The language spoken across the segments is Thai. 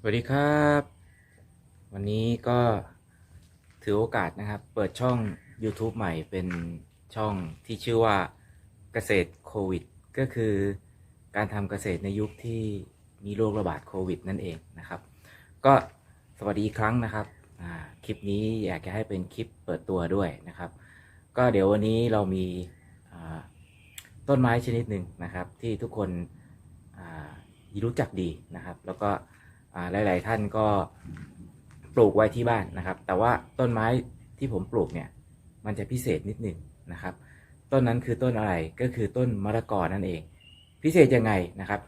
สวัสดีครับ วันนี้ก็ถือโอกาสนะครับ เปิดช่อง YouTube ใหม่เป็นช่องที่ชื่อว่าเกษตรโควิด ก็คือการทำเกษตรในยุคที่มีโรคระบาดโควิด นั่นเองนะครับ ก็สวัสดีอีกครั้งนะครับคลิปนี้อยากจะให้เป็นคลิปเปิดตัวด้วยนะครับ ก็เดี๋ยววันนี้เรามีต้นไม้ชนิดหนึ่งนะครับ ที่ทุกคนรู้จักดีนะครับ แล้วก็ หลาย ๆ ท่านก็ปลูกไว้ที่บ้านนะครับ แต่ว่าต้นไม้ที่ผมปลูกเนี่ยมันจะพิเศษนิดหนึ่งนะครับ ต้นนั้นคือต้นอะไรก็คือต้นมะละกอนั่นเอง พิเศษยังไงนะครับ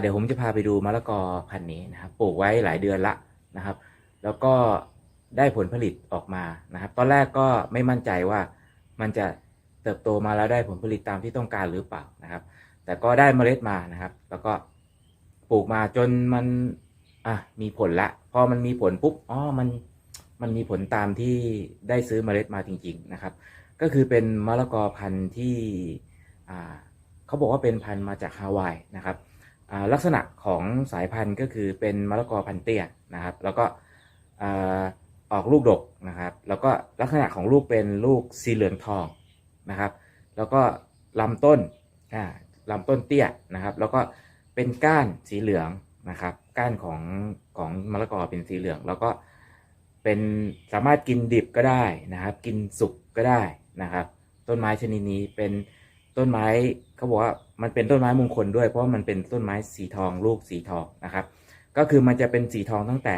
เดี๋ยวผมจะพาไปดูมะละกอพันธุ์นี้นะครับปลูกไว้หลายเดือนละนะครับ แล้วก็ได้ผลผลิตออกมานะครับ ตอนแรกก็ไม่มั่นใจว่ามันจะเติบโตมาแล้วได้ผลผลิตตามที่ต้องการหรือเปล่านะครับ แต่ก็ได้เมล็ดมานะครับ แล้วก็ปลูกมาจนมัน อะมีผลละ พอมันมีผลปุ๊บอ๋อมันมันมีผลตามที่ได้ซื้อเมล็ดมาจริง ๆนะครับ ก็คือเป็นมะละกอพันธุ์ที่อ่าเขาบอกว่าเป็นพันธุ์มาจากฮาวายนะครับอ่าลักษณะของสายพันธุ์ก็คือเป็นมะละกอพันธุ์เตี้ยนะครับ แล้วก็อ่าออกลูกดกนะครับ แล้วก็ลักษณะของลูกเป็นลูกสีเหลืองทองนะครับ แล้วก็ลำต้นอ่าลำต้นเตี้ยนะครับ แล้วก็เป็นก้านสีเหลืองนะครับ ก้านของของมะละกอเป็นสีเหลือง แล้วก็เป็นสามารถกินดิบก็ได้นะครับ กินสุกก็ได้นะครับ ต้นไม้ชนิดนี้เป็นต้นไม้เขาบอกว่ามันเป็นต้นไม้มงคลด้วย เพราะมันเป็นต้นไม้สีทองลูกสีทองนะครับ ก็คือมันจะเป็นสีทองตั้งแต่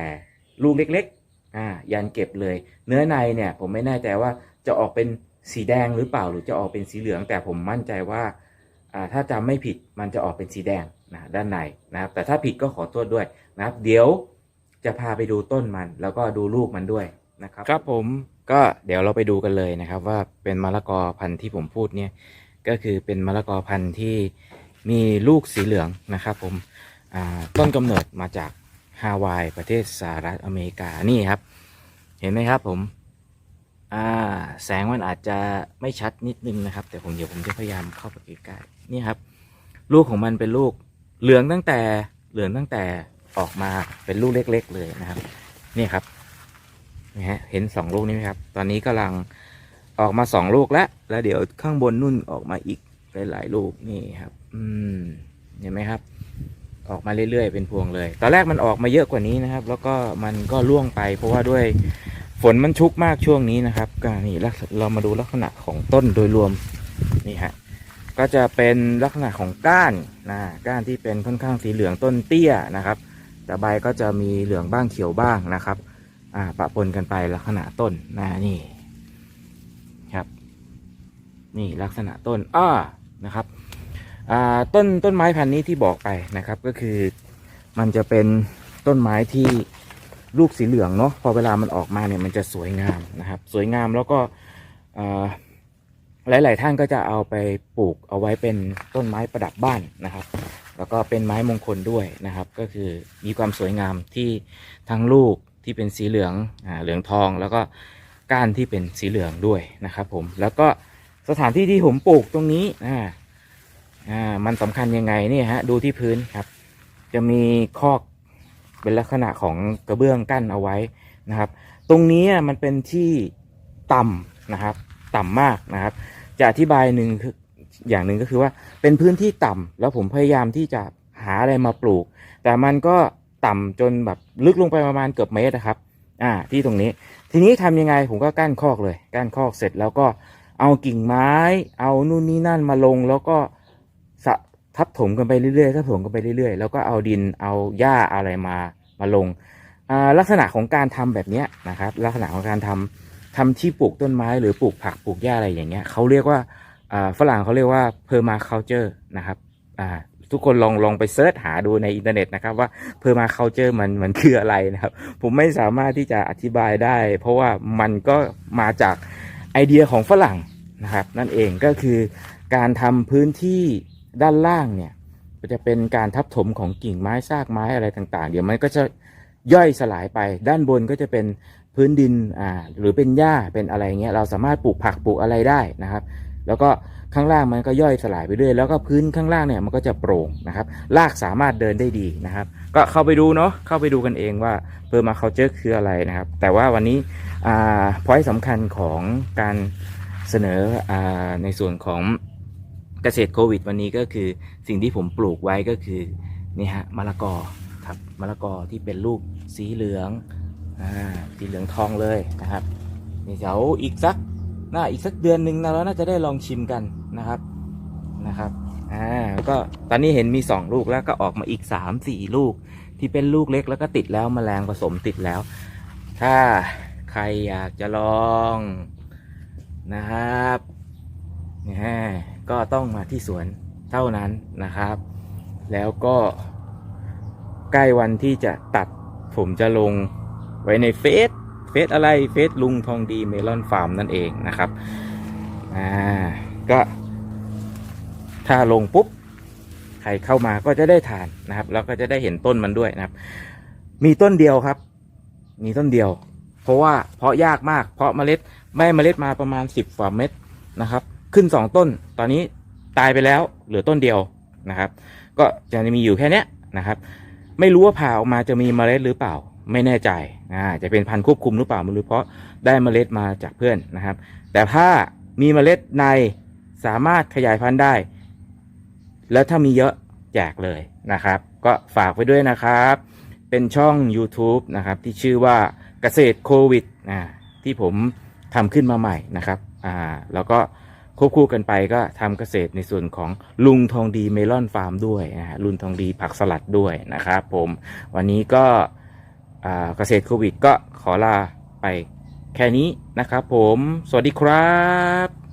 ลูกเล็กๆอ่ายันเก็บเลย เนื้อในเนี่ยผมไม่แน่ใจว่าจะออกเป็นสีแดงหรือเปล่าหรือจะออกเป็นสีเหลือง แต่ผมมั่นใจว่า ถ้าจำไม่ผิดมันจะออกเป็นสีแดงนะด้านในนะครับ แต่ถ้าผิดก็ขอโทษด้วยนะครับ เดี๋ยวจะพาไปดูต้นมัน แล้วก็ดูลูกมันด้วยนะครับ ครับผมก็เดี๋ยวเราไปดูกันเลยนะครับ ว่าเป็นมะละกอพันธุ์ที่ผมพูดเนี่ยก็คือเป็นมะละกอพันธุ์ที่มีลูกสีเหลืองนะครับผมอ่าต้นกำเนิดมาจากฮาวายประเทศสหรัฐอเมริกานี่ครับ เห็นไหมครับผม อ่าแสงมันอาจจะไม่ชัดนิดนึงนะครับ แต่ผมเดี๋ยวผมจะพยายามเข้าไปใกล้ๆนี่ครับ ลูกของมันเป็นลูกเหลืองตั้งแต่เหลืองตั้งแต่ออกมาเป็นลูกเล็ก ๆ เลยนะครับ นี่ครับนี่ฮะเห็นสองลูกนี้ไหมครับ ตอนนี้กำลังออกมาสองลูกแล้ว แล้วเดี๋ยวข้างบนนุ่นออกมาอีกหลายๆลูกนี่ครับ อืมเห็นไหมครับ ออกมาเรื่อยๆเป็นพวงเลย ตอนแรกมันออกมาเยอะกว่านี้นะครับ แล้วก็มันก็ร่วงไปเพราะว่าด้วย ฝนมันชุกมากช่วงนี้นะครับก็นี่เรามาดูลักษณะของต้นโดยรวมนี่ฮะก็จะเป็นลักษณะของก้านนะก้านที่เป็นค่อนข้างสีเหลืองต้นเตี้ยนะครับ แต่ใบก็จะมีเหลืองบ้างเขียวบ้างนะครับอ่าปะปนกันไปลักษณะต้นนะนี่ครับ นี่ลักษณะต้นอ้านะครับอ่าต้นต้นไม้พันธุ์นี้ที่บอกไปนะครับ ก็คือมันจะเป็นต้นไม้ที่ ลูกสีเหลืองเนาะพอเวลามันออกมาเนี่ยมันจะสวยงามนะครับ สวยงามแล้วก็หลาย ๆ ท่านก็จะเอาไปปลูกเอาไว้เป็นต้นไม้ประดับบ้านนะครับ แล้วก็เป็นไม้มงคลด้วยนะครับ ก็คือมีความสวยงามที่ทั้งลูกที่เป็นสีเหลืองอเหลืองทอง แล้วก็ก้านที่เป็นสีเหลืองด้วยนะครับผมแล้วก็สถานที่ที่ผมปลูกตรงนี้อ่าอ่ามันสำคัญยังไงเนี่ยฮะดูที่พื้นครับ จะมีคอก เป็นลักษณะของกระเบื้องกั้นเอาไว้นะครับ ตรงนี้มันเป็นที่ต่ำนะครับ ต่ำมากนะครับ จะอธิบายหนึ่งคืออย่างหนึ่งก็คือว่าเป็นพื้นที่ต่ำแล้วผมพยายามที่จะหาอะไรมาปลูก แต่มันก็ต่ำจนแบบลึกลงไปประมาณเกือบเมตรนะครับ อ่า ที่ตรงนี้ ทีนี้ทำยังไงผมก็กั้นคอกเลย กั้นคอกเสร็จแล้วก็เอากิ่งไม้ เอานู่นนี่นั่นมาลงแล้วก็สะ ทับถมกันไปเรื่อยๆทับถมกันไปเรื่อยๆ แล้วก็เอาดินเอาหญ้าอะไรมามาลงอ่าลักษณะของการทำแบบนี้นะครับ ลักษณะของการทำทำที่ปลูกต้นไม้หรือปลูกผักปลูกหญ้าอะไรอย่างเงี้ยเขาเรียกว่าอ่าฝรั่งเขาเรียกว่า permaculture นะครับอ่าทุกคนลองลองไปเซิร์ชหาดูในอินเทอร์เน็ตนะครับว่า permaculture มันมันคืออะไรนะครับ ผมไม่สามารถที่จะอธิบายได้ เพราะว่ามันก็มาจากไอเดียของฝรั่งนะครับ นั่นเองก็คือการทำพื้นที่ ด้านล่างเนี่ยจะเป็นการทับถมของกิ่งไม้ซากไม้อะไรต่างๆ เดี๋ยวมันก็จะย่อยสลายไป ด้านบนก็จะเป็นพื้นดินอ่าหรือเป็นหญ้าเป็นอะไรเงี้ยเราสามารถปลูกผักปลูกอะไรได้นะครับ แล้วก็ข้างล่างมันก็ย่อยสลายไปเรื่อยแล้วก็พื้นข้างล่างเนี่ยมันก็จะโปร่งนะครับรากสามารถเดินได้ดีนะครับ ก็เข้าไปดูเนาะเข้าไปดูกันเองว่าเพอร์มาเคาเจอร์คืออะไรนะครับ แต่ว่าวันนี้อ่าพอยสำคัญของการเสนออ่าในส่วนของ เกษตรโควิด วันนี้ก็คือสิ่งที่ผมปลูกไว้ก็คือนี่ฮะมะละกอครับมะละกอที่เป็นลูกสีเหลืองอ่าสีเหลืองทองเลยนะครับนี่เดี๋ยวอีกสักน่าอีกสักเดือนหนึ่งนะเราน่าจะได้ลองชิมกันนะครับนะครับอ่าก็ตอนนี้เห็นมีสองลูกแล้วก็ออกมาอีกสามสี่ลูก ที่เป็นลูกเล็กแล้วก็ติดแล้วมแมลงผสมติดแล้ว ถ้าใครอยากจะลองนะครับเนี่ยก็ ต้องมาที่สวนเท่านั้นนะครับ แล้วก็ใกล้วันที่จะตัดผมจะลงไว้ในเฟซเฟซอะไรเฟซลุงทองดีเมลอนฟาร์มนั่นเองนะครับอ่าก็ถ้าลงปุ๊บใครเข้ามาก็จะได้ทานนะครับ แล้วก็จะได้เห็นต้นมันด้วยนะครับ มีต้นเดียวครับ มีต้นเดียว เพราะว่าเพาะยากมาก เพราะเมล็ดแม่เมล็ดมาประมาณสิบกว่าเม็ดนะครับ ขึ้นสองต้น ตอนนี้ตายไปแล้วเหลือต้นเดียวนะครับ ก็จะมีอยู่แค่นี้นะครับ ไม่รู้ว่าผ่าออกมาจะมีเมล็ดหรือเปล่า ไม่แน่ใจอ่าจะเป็นพันธุ์ควบคุมหรือเปล่าไม่รู้เพราะได้เมล็ดมาจากเพื่อนนะครับ แต่ถ้ามีเมล็ดในสามารถขยายพันธุ์ได้ แล้วถ้ามีเยอะแจกเลยนะครับ ก็ฝากไว้ด้วยนะครับ เป็นช่อง YouTube นะครับ ที่ชื่อว่าเกษตรโควิดอ่าที่ผมทำขึ้นมาใหม่นะครับอ่าแล้วก็ ควบคู่กันไปก็ทำเกษตรในส่วนของลุงทองดีเมลอนฟาร์มด้วยนะฮะลุงทองดีผักสลัดด้วยนะครับผมวันนี้ก็เกษตรโควิดก็ขอลาไปแค่นี้นะครับผม สวัสดีครับ